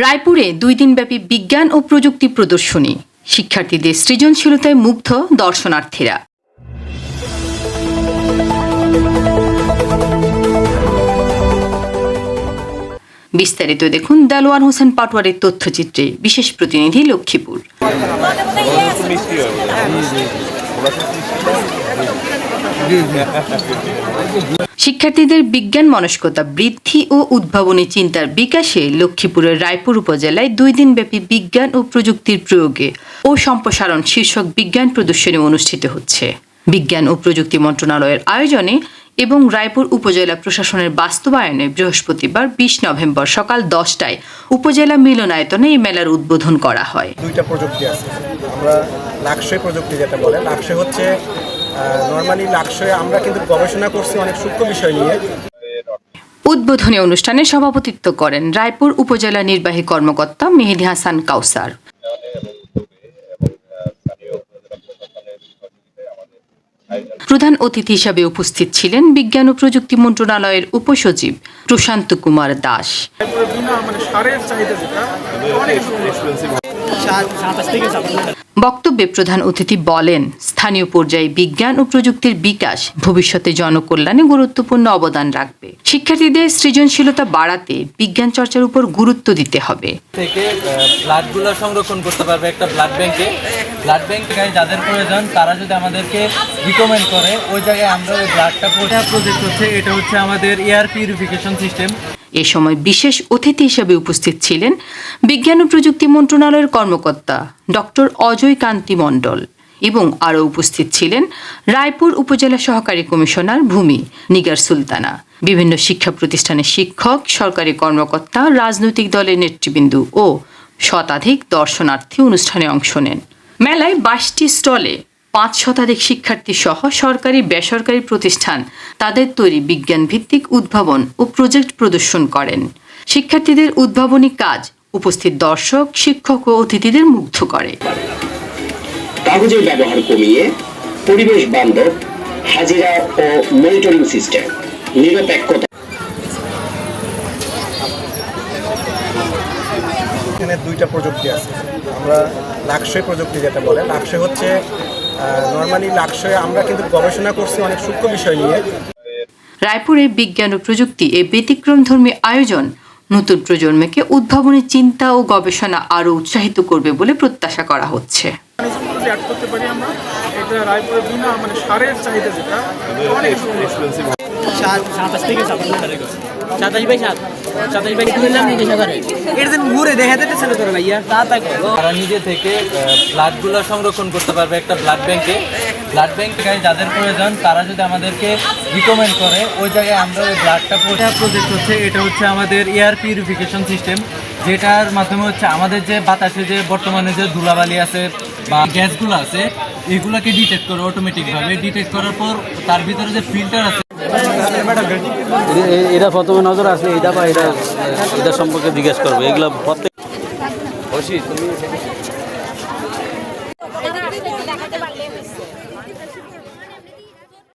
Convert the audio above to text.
রায়পুরে দুই দিনব্যাপী বিজ্ঞান ও প্রযুক্তি প্রদর্শনী শিক্ষার্থীদের সৃজনশীলতায় মুগ্ধ দর্শনার্থীরা বিস্তারিত দেখুন দেলোয়ার হোসেন পাটোয়ারের তথ্যচিত্রে বিশেষ প্রতিনিধি লক্ষ্মীপুর শিক্ষার্থীদের বিজ্ঞান মনস্কতা বৃদ্ধি ও উদ্ভাবনী চিন্তার বিকাশে লক্ষ্মীপুরের রায়পুর উপজেলায় দুই দিনব্যাপী বিজ্ঞান ও প্রযুক্তির প্রয়োগে ও সম্প্রসারণ শীর্ষক বিজ্ঞান প্রদর্শনী অনুষ্ঠিত হচ্ছে। বিজ্ঞান ও প্রযুক্তি মন্ত্রণালয়ের আয়োজনে এবং রায়পুর উপজেলা প্রশাসনের বাস্তবায়নে বৃহস্পতিবার বিশ নভেম্বর সকাল দশটায় উপজেলা মিলনায়তনে এই মেলার উদ্বোধন করা হয়। দুইটা প্রযুক্তি আছে। আমরা লাক্সয় প্রযুক্তি যেটা বলে লাক্সয় হচ্ছে নর্মালি লাক্সয়ে আমরা কিন্তু গবেষণা করছি অনেক সূক্ষ্ম বিষয় নিয়ে। উদ্বোধনী অনুষ্ঠানে সভাপতিত্ব করেন রায়পুর উপজেলা নির্বাহী কর্মকর্তা মেহেদি হাসান কাউসার। প্রধান অতিথি হিসাবে উপস্থিত ছিলেন বিজ্ঞান ও প্রযুক্তি মন্ত্রণালয়ের উপসচিব প্রশান্ত কুমার দাস। বক্তব্যে প্রধান অতিথি বলেন স্থানীয় পর্যায়ে বিজ্ঞান ও প্রযুক্তির বিকাশ ভবিষ্যতে জনকল্যাণে গুরুত্বপূর্ণ অবদান রাখবে। শিক্ষার্থীদের সৃজনশীলতা বাড়াতে বিজ্ঞান চর্চার উপর গুরুত্ব দিতে হবে। থেকে ব্লাডগুলো সংরক্ষণ করতে পারবে একটা ব্লাড ব্যাংকে ব্লাড ব্যাংকে যাদের প্রয়োজন তারা যদি আমাদেরকে রিকমেন্ড করে ওই জায়গায় আমরা ওই ব্লাডটা প্রজেক্ট হচ্ছে এটা হচ্ছে আমাদের এয়ার পিউরিফিকেশন সিস্টেম এ সময় বিশেষ অতিথি হিসেবে উপস্থিত ছিলেন বিজ্ঞান ও প্রযুক্তি মন্ত্রণালয়ের কর্মকর্তা ডক্টর অজয় কান্তি মণ্ডল এবং আরও উপস্থিত ছিলেন রায়পুর উপজেলা সহকারী কমিশনার ভূমি নিগার সুলতানা, বিভিন্ন শিক্ষা প্রতিষ্ঠানের শিক্ষক, সরকারি কর্মকর্তা, রাজনৈতিক দলের নেতৃবৃন্দ ও শতাধিক দর্শনার্থী অনুষ্ঠানে অংশ নেন। মেলায় বাইশটি স্টলে পাঁচ শতাধিক শিক্ষার্থী সহ সরকারি বেসরকারি প্রতিষ্ঠান তাদের তৈরি বিজ্ঞান ভিত্তিক উদ্ভাবন ও প্রজেক্ট প্রদর্শন করেন। শিক্ষার্থীদের উদ্ভাবনী কাজ উপস্থিত দর্শক শিক্ষক ও অতিথিদের মুগ্ধ করে। কাগজের ব্যবহার কমিয়ে পরিবেশ বান্ধব হাজিরা ও মনিটরিং সিস্টেম নিরপেক্ষতা। এখানে দুইটা প্রযুক্তি আছে। আমরা লাক্সয় প্রযুক্তি যেটা বলে লাক্সয় হচ্ছে নর্মালি লাক্সয়ে আমরা কিন্তু গবেষণা করছি অনেক সূক্ষ্ম বিষয় নিয়ে। রায়পুরে বিজ্ঞান ও প্রযুক্তি এই ব্যতিক্রমধর্মী আয়োজন নতুন প্রজন্মকে উদ্ভাবনী চিন্তা ও গবেষণা আরও উৎসাহিত করবে বলে প্রত্যাশা করা হচ্ছে। করতে পারি আমরা এটা রায়পুরে মানে সারের চাহিদা যেটা অনেক সাতাশ থেকে সাতাশ বাই সাত। তারা নিজে থেকে ব্লাডগুলো সংরক্ষণ করতে পারবে একটা ব্লাড ব্যাংকে ব্লাড ব্যাংকে যাদের প্রয়োজন তারা যদি আমাদেরকে রিকমেন্ড করে ওই জায়গায় আমরা ওই ব্লাডটা প্রজেক্ট হচ্ছে এটা হচ্ছে আমাদের এয়ার পিউরিফিকেশন সিস্টেম যেটার মাধ্যমে হচ্ছে আমাদের যে বাতাসে যে বর্তমানে যে ধুলাবালি আছে বা গ্যাসগুলো আছে এগুলোকে ডিটেক্ট করে অটোমেটিকভাবে ডিটেক্ট করার পর তার ভিতরে যে ফিল্টার আছে এটা প্রথমে নজর আসলে এটা বা এটা এটা সম্পর্কে জিজ্ঞেস করব। এগুলো প্রত্যেক তুমি